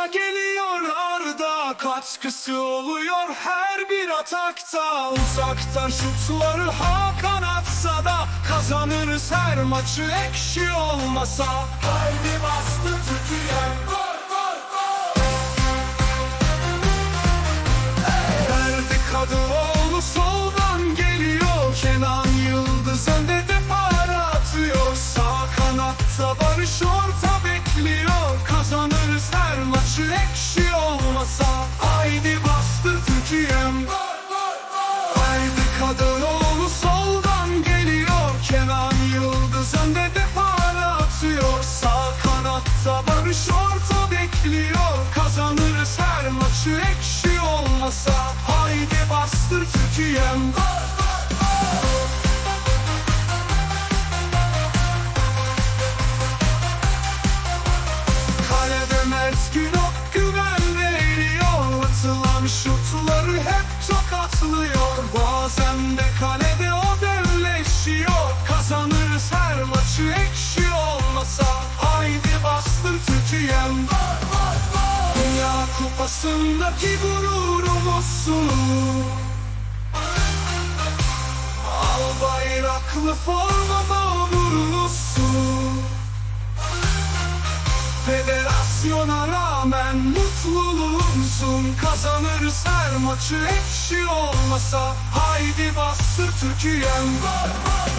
Başa geliyorlar da katkısı oluyor. Her bir atakta Uzaktan şutları Hakan atsa da kazanırız. Her maçı ekşi olmasa. Haydi bastı tükür maçı ekşi olmasa Haydi bastır Türkiye'm. Haydi Kadıoğlu soldan geliyor. Kenan Yıldız önde de para atıyor. Sağ kanatta Barış orta bekliyor. Kazanırız her maçı. Ekşi olmasa Haydi bastır Türkiye'm tokatlıyor Bazen de kalede o devleşiyor. Kazanırız her maçı ekşi olmasa. Haydi bastır Türkiye'm Dünya kupasındaki gururumuzsun Al bayraklı formama onurlusun Federasyona rağmen mutluluğumsun Kazanırız her maçı ekşi olmasa. Haydi bastır Türkiye'm. Bastır Türkiye'm